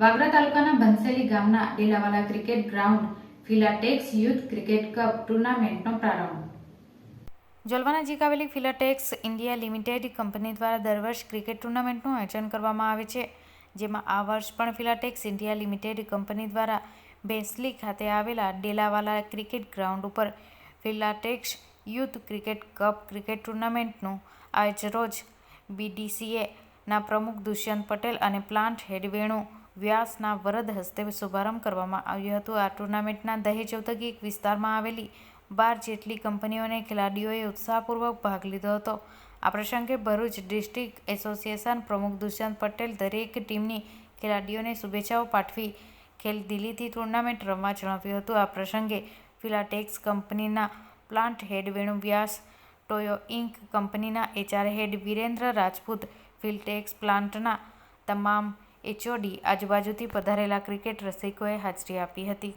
વાગરા તાલુકાના બંસેલી ગામના Delawala cricket ground Filatex youth cricket cup ટુર્નામેન્ટનો પ્રારંભ. જલવાના નજીક આવેલી ફિલાટેક્સ ઇન્ડિયા લિમિટેડ કંપની દ્વારા દર વર્ષ ક્રિકેટ ટુર્નામેન્ટનું આયોજન કરવામાં આવે છે, જેમાં આ વર્ષ પણ ફિલાટેક્સ ઇન્ડિયા લિમિટેડ કંપની દ્વારા બેસલી ખાતે આવેલા ડેલાવાલા ક્રિકેટ ગ્રાઉન્ડ ઉપર Filatex youth cricket cup cricket ટુર્નામેન્ટનું આજરોજ રોજ બીડીસીએના પ્રમુખ દુષ્યંત પટેલ અને પ્લાન્ટ હેડ વેણુ વ્યાસના વરદ હસ્તે શુભારંભ કરવામાં આવ્યું હતું. આ ટુર્નામેન્ટના દહેજ ઔદ્યોગિક વિસ્તારમાં આવેલી બાર જેટલી કંપનીઓ અને ખેલાડીઓએ ઉત્સાહપૂર્વક ભાગ લીધો હતો. આ પ્રસંગે ભરૂચ ડિસ્ટ્રિક્ટ એસોસિએશન પ્રમુખ દુષ્યંત પટેલ દરેક ટીમની ખેલાડીઓને શુભેચ્છાઓ પાઠવી ખેલ દિલ્હીથી ટુર્નામેન્ટ રમવા જણાવ્યું હતું. આ પ્રસંગે ફિલાટેક્સ કંપનીના plant head Venu Vyas, Toyo Ink કંપનીના એચઆર હેડ વિરેન્દ્ર રાજપૂત, ફિલટેક્સ પ્લાન્ટના તમામ એચઓડી આજુબાજુથી પધારેલા ક્રિકેટ રસિકોએ હાજરી આપી હતી.